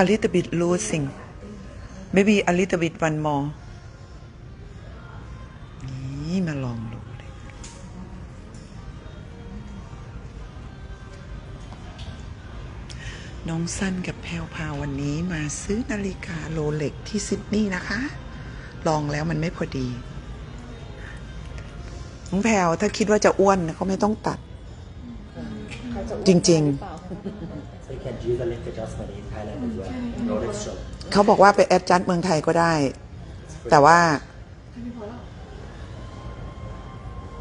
a little bit losing maybe a little bit one more นี่มาลองดูเลยน้องสั้นกับแพลวพาวันนี้มาซื้อนาฬิกาโรเล็กที่ซิดนีย์นะคะ ลองแล้วมันไม่พอดี น้องแพลวถ้าคิดว่าจะอ้วนก็ไม่ต้องตัด จริง So you can use the leg adjustment in Thailand as well. Rolex shop. ๆเขาบอกว่าไปแอดจัดเมืองไทยก็ได้ แต่ว่า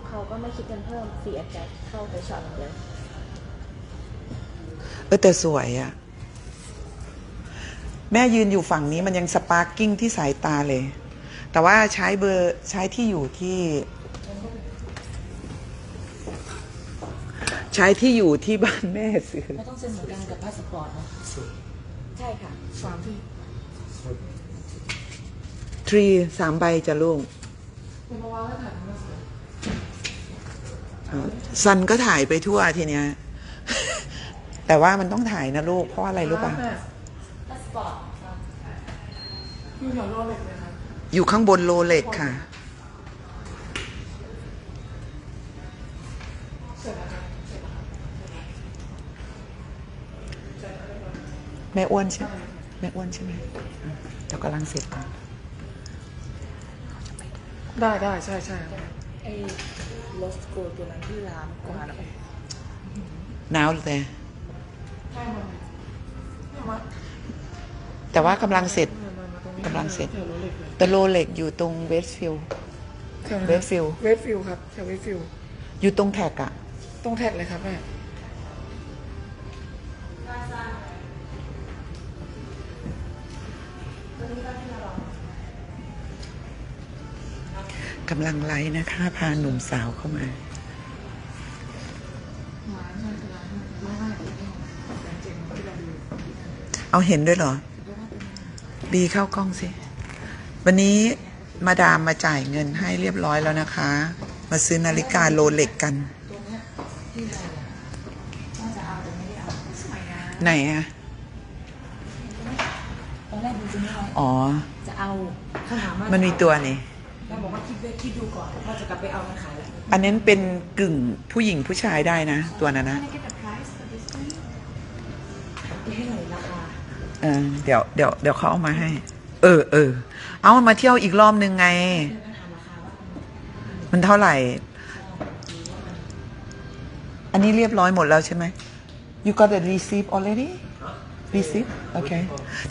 เขาก็ไม่คิดเงินเพิ่มฟรีแอดแจ็คเข้าไปช็อปอย่างเดียวเออแต่สวยอะแม่ยืนอยู่ฝั่งนี้มันยังสปาร์กิ้งที่สายตาเลย แต่ว่าใช้เบอร์ใช้ที่อยู่ที่ ใช้ที่อยู่ที่บ้านแม่ซื้อไม่ต้องเซ็นเหมือนกันกับพาสปอร์ตเนาะใช่ค่ะสามที่ทรีสามใบจะลูกเป็นมาวางไว้ถ่ายมันก็สวยเออซันก็ถ่ายไปทั่วทีเนี้ย แต่ว่ามันต้องถ่ายนะลูก เพราะอะไรรู้ป่ะแม่อยู่แถวโรเล็กเลยครับอยู่ข้างบนโลเล็กค่ะ แม่อ้วนใช่ไหมแม่อ้วนใช่ไหมอะเดี๋ยวกำลังเสร็จก่อนได้ได้ใช่ใช่ครับไอ้โลสโกตัวนั้นที่ร้านกว่าแล้วหนาวแต่ใช่มันเนี่ยมาแต่ว่ากำลังเสร็จเนี่ยมามาตรงนี้กำลังเสร็จ แถวโรเล็กเลยแต่โลเล็กอยู่ตรงเวสฟิลด์ แถวเวสฟิลด์เวสฟิลด์ครับแถวเวสฟิลด์อยู่ตรงแท็กอะ ตรงแท็กเลยครับแม่ กำลังไลฟ์นะคะ พาหนุ่มสาวเข้ามาร้านใช่ร้านไม่ไม่ไม่แต่จริงๆที่เราดูเอาเห็นด้วยเหรอ บีเข้ากล้องสิ วันนี้มาดามมาจ่ายเงินให้เรียบร้อยแล้วนะคะ มาซื้อนาฬิกาโรเล็กกัน ไหนอะตอนแรกดูจะไม่เอาอ๋อ จะเอาเขาถามว่ามันมีตัวนี่ เราบอกว่าคิดไว้คิดดูก่อนว่าจะกลับไปเอามันขายแล้ว อันนั้นเป็นกึ่งผู้หญิงผู้ชายได้นะ ตัวนั้นนะไม่ได้ get the price for this one ที่ให้หน่อยราคาเออเดี๋ยวเดี๋ยวเดี๋ยวเขาเอามาให้ เออเออเอามาเที่ยวอีกรอบนึงไงมันเท่าไหร่ อันนี้เรียบร้อยหมดแล้วใช่ไหม you got the receipt already receipt okay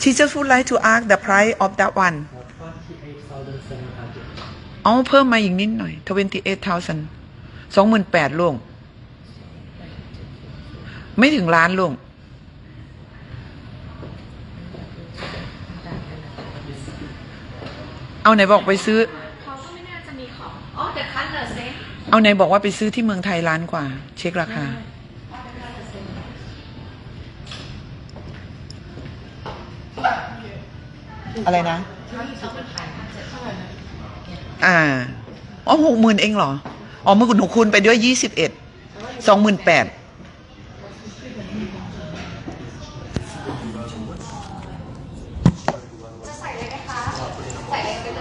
she just would like to ask the price of that one 28,700. เอาเพิ่มมาอีกนิดหน่อย28,000สองหมื่นแปดลุงไม่ถึงล้านลุงเอาไหนบอกไปซื้อ เขาก็ไม่น่าจะมีของ อ๋อแต่คันเนอร์เซ็งเอาไหนบอกว่าไปซื้อที่เมืองไทยล้านกว่า เช็คราคา อะไรนะ อ่าอ๋อหกหมื่นเองเหรอ อ๋อมือหนูคูณไปด้วยยี่สิบเอ็ดสองหมื่นแปด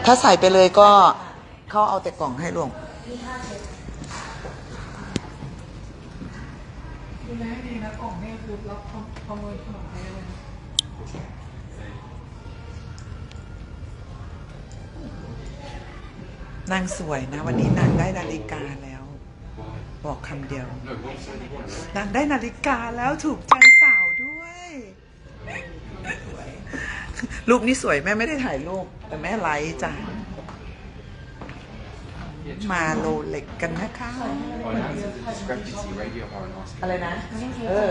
ถ้าใส่ไปเลยก็เขาเอาแต่กล่องให้ลุงดูแลให้ดีนะกล่องเนี่ยคือรับประเมินขนมแท้เลย นะนางสวยนะ วันนี้นางได้นาฬิกาแล้ว บอกคำเดียวนางได้นาฬิกาแล้วถูกใจสาวด้วยรูปนี้สวยแม่ไม่ได้ถ่ายรูปแต่แม่ไลค์จ้ะมาโลเล็กกันนะคะ discrepancy right here of our loss. อะไรนะ เออ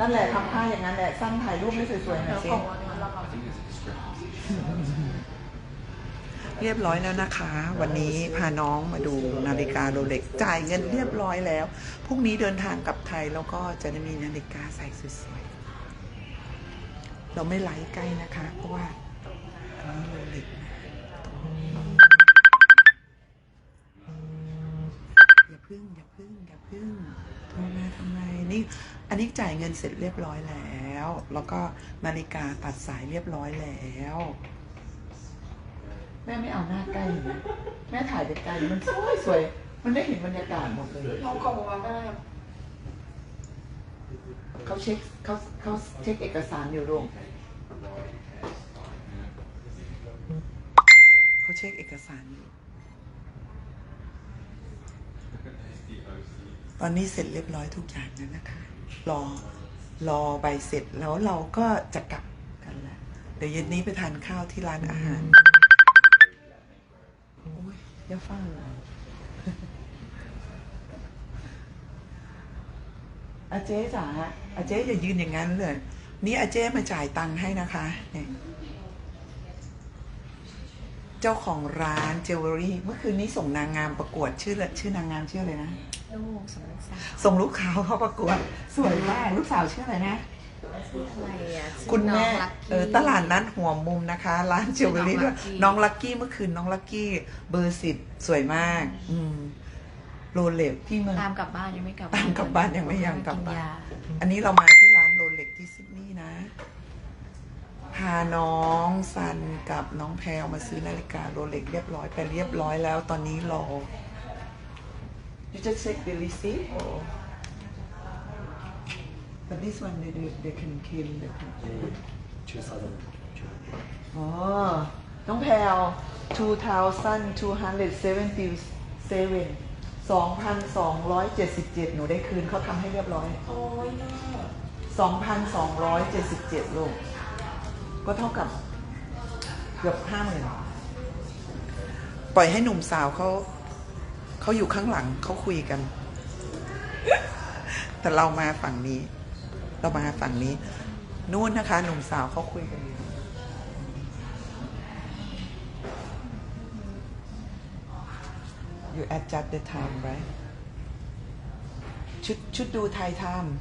นั่นแหละทำท่าอย่างนั้นแหละ สั้นถ่ายรูปไม่สวยๆหน่อยสิ I think there's a discrepancy. เรียบร้อยแล้วนะคะ วันนี้พาน้องมาดูนาฬิกาโรเล็กจ่ายเงินเรียบร้อยแล้วพรุ่งนี้เดินทางกลับไทยแล้วก็จะได้มีนาฬิกาใส่สวยๆเราไม่ไลฟ์ใกล้นะคะ เพราะว่าอันนี้โรเล็กนะอย่าพึ่งอย่าพึ่งอย่าพึ่งโทรมาทำไมนี่อันนี้จ่ายเงินเสร็จเรียบร้อยแล้ว แล้วก็นาฬิกาตัดสายเรียบร้อยแล้ว ม่ไม่เอาหน้าใกล้เห็นไหมแม่ถ่ายไกลๆมันสวยสวยมันได้เห็นบรรยากาศหมดเลยลองกล่องมาก็ได้ครับเขาเช็คเขาเขาเช็คเอกสารอยู่ลุงเขาเช็คเอกสารอยู่ ตอนนี้เสร็จเรียบร้อยทุกอย่างแล้วนะคะ รอรอใบเสร็จแล้วเราก็จะกลับกันแล้วเดี๋ยวเย็นนี้ไปทานข้าวที่ร้านอาหารโอ้ยอย่าฟังเลยอาเจ๊จ๋าอาเจ๊อย่ายืนอย่างนั้นเลย นี่อาเจ๊มาจ่ายตังค์ให้นะคะเนี่ยเจ้าของร้านเจวเวลรี่ เมื่อคืนนี้ส่งนางงามประกวดชื่อละชื่อนางงามชื่ออะไรนะ ลูกสำนักสาวส่งลูกขาวเข้าประกวด สวยมาก ลูกสาวชื่ออะไรนะ อะไรอะชื่อคุณแม่น้งลัคกี้ เออตลาดนัดหัวมุมนะคะ ร้านเจวเวลรี่ด้วยชื่อน้น้อองงลัลักคกี้ กี้เมื่อคืนน้องลักกี้เบอร์สิบสวยมาก อืมโรเล็กที่เมือง ตามกลับบ้านยังไม่กลับตามกลับบ้านยังไม่ยังกลับบ้านยาอันนี้เรามาที่ร้านโรเล็กที่ซิดนีย์นะ พาน้องซันกับน้องแพลวมาซื้อนาฬิกาโรเล็กเรียบร้อยไปเรียบร้อยแล้ว ตอนนี้รอ You just check the receipt or but this one they they, they can claim the Two thousand. อ๋อน้องแพลว2,277 2,277 หนูได้คืนเขาทำให้เรียบร้อย โอ้ยน่า2,277ลูกก็เท่ากับเกือบห้าหมื่นปล่อยให้หนุ่มสาวเขาเขาอยู่ข้างหลังเขาคุยกัน แต่เรามาฝั่งนี้ เรามาฝั่งนี้นู่นนะคะ หนุ่มสาวเขาคุยกันอยู่ You adjust the time right ชุดชุดดูไทยไทม์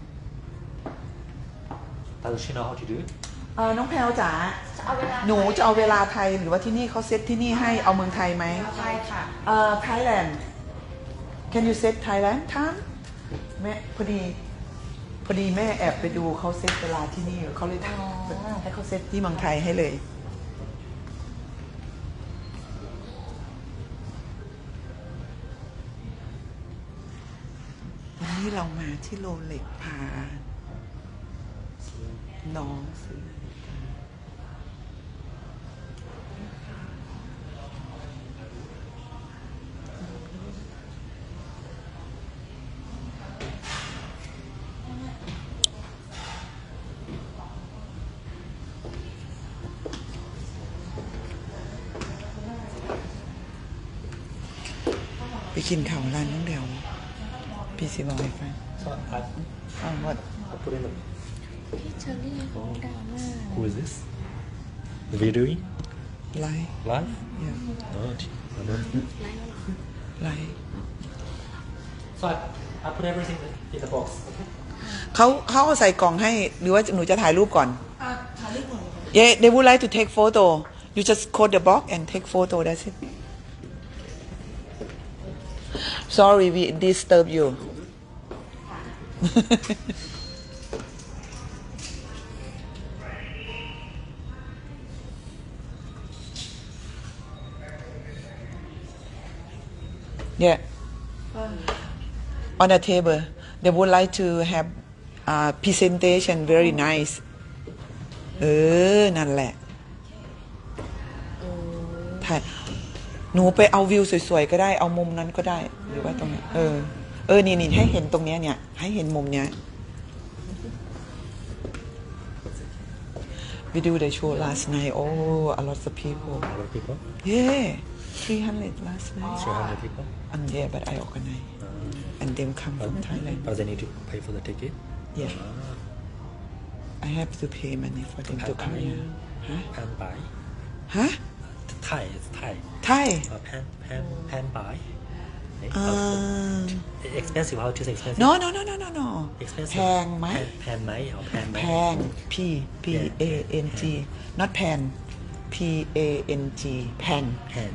Does she know how to do it? เออน้องแพลวจ๋าจะเอาเวลาหนูจะเอาเวลาไทยหรือว่าที่นี่เขาเซตที่นี่ให้เอาเมืองไทยไหมใช่ค่ะ เอ่อ Thailand Can you set Thailand time แม่พอดี พอดีแม่แอบไปดูเขาเซตเวลาที่นี่เขาเลยทำให้เขาเซตที่เมืองไทยให้เลย วันนี้เรามาที่โลเล็กพา น้องซื้อนาฬิกา ไป กินข้าวร้านน้องเดียว พี่สิบอกให้ฟัง So I, ฟังว่า I put in the. พี่เชอรี่เขาดังมาก Who is this? The videoing ไลฟ์ live? เนี่ย Oh, gee, I don't. ไลฟ์ So I, I put everything in the box. Okay. เขาเขาเอาใส่กล่องให้ หรือว่าหนูจะถ่ายรูปก่อนอะถ่ายรูปหน่อย Yeah they would like to take photo you just code the box and take photo that's it sorry we disturb you yeah on the table they would like to have uh, presentation very nice เออ นั่นแหละถ่าย หนูไปเอาวิวสวยๆก็ได้เอามุมนั้นก็ได้ หรือว่าตรงนี้เออเออนี่นี่ให้เห็นตรงเนี้ยเนี่ย ให้เห็นมุมเนี้ย We do the show last night. Oh, a lot of people. A lot of people. Yeah, 300 last night. 300 people. And yeah, but I organize. And them come from Thailand. But they need to pay for the ticket. Yeah. I have to pay money for them to come here. Huh? Pan buy. Huh? Thai, it's Thai. Thai? Uh, pan, pan, pan buy. Eh, Um, uh, expensive. How to say expensive? no, no, no, no, no, no. Expensive. แพงไหม Pan, pan ไหม or pan ไหมแพง P P A N G not แพง P A N G แพง pan,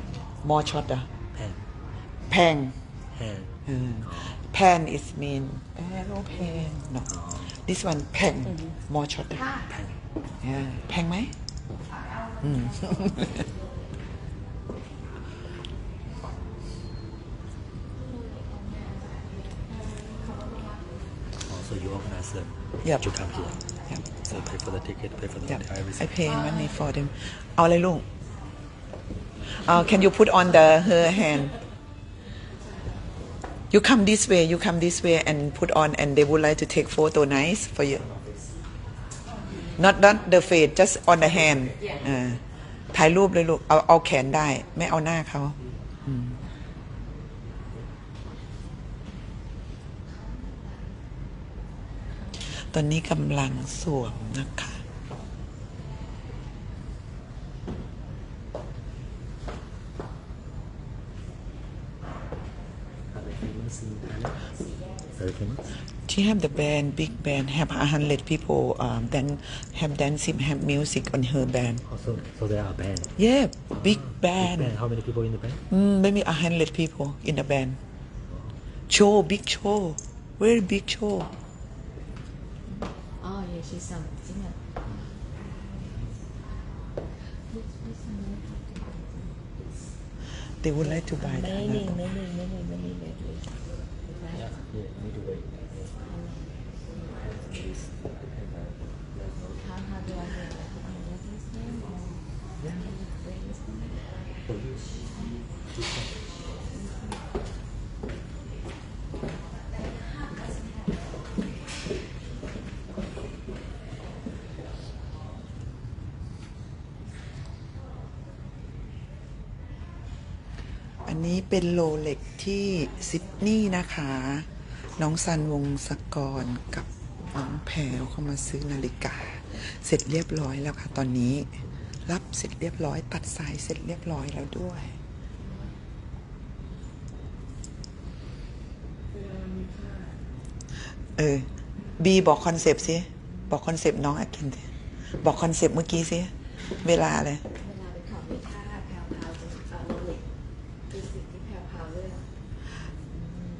more short อะ pan, แพง pan. Uh, pan is mean aeroplane no this one pen more shorter yeah แพงไหมอืม Also, you organize them Yep. to come here. Yep. So pay for the ticket, pay for the Yeah, hotel, I everything. pay money for them เอาอะไรลุง uh, can you put on the her hand you come this way you come this way and put on and they would like to take photo nice for you not not the face just on the hand เออถ่ายรูปเลยลูก เอาเอาแขนได้ ไม่เอาหน้าเขาอืม ตอนนี้กำลังสวมนะคะ Are they famous in Thailand? Very famous. She have the band, big band, have a hundred people. Um, then have dancing, have music on her band. Also, so there are band. Yeah, big Big band. band. How many people in the band? Mm, maybe a hundred people in the band. Show, big show, very big show. Oh yeah she's some singer They would like to buy that. many many many many lately Yeah. Yeah. Need to wait. how how do I get that on his name or where is his name? For you. This one. เป็นโลเล็กที่ซิดนีย์นะคะ น้องซันวงศกรกับน้องแพรเข้ามาซื้อนาฬิกา เสร็จเรียบร้อยแล้วค่ะ ตอนนี้ รับเสร็จเรียบร้อย ตัดสายเสร็จเรียบร้อยแล้วด้วยเออบีบอกคอนเซปต์สิ บอกคอนเซปต์น้องอากินสิ บอกคอนเซปต์เมื่อกี้สิ เวลาเลย เวลาไปขับมีท่าแพรวพราวเป็นเอ่อโรเล็กเป็นสิ่งที่แพรวพราวเลือกอืม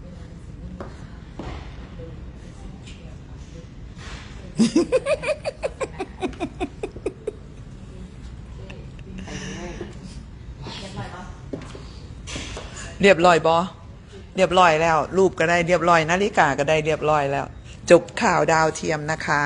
เวลาเป็นสิ่งที่มีค่าดูเป็นสิ่งที่แพรวพราวเลือก เรียบร้อยบอเรียบร้อยแล้ว รูปก็ได้เรียบร้อยนาฬิกาก็ได้เรียบร้อยแล้ว จบข่าวดาวเทียมนะคะ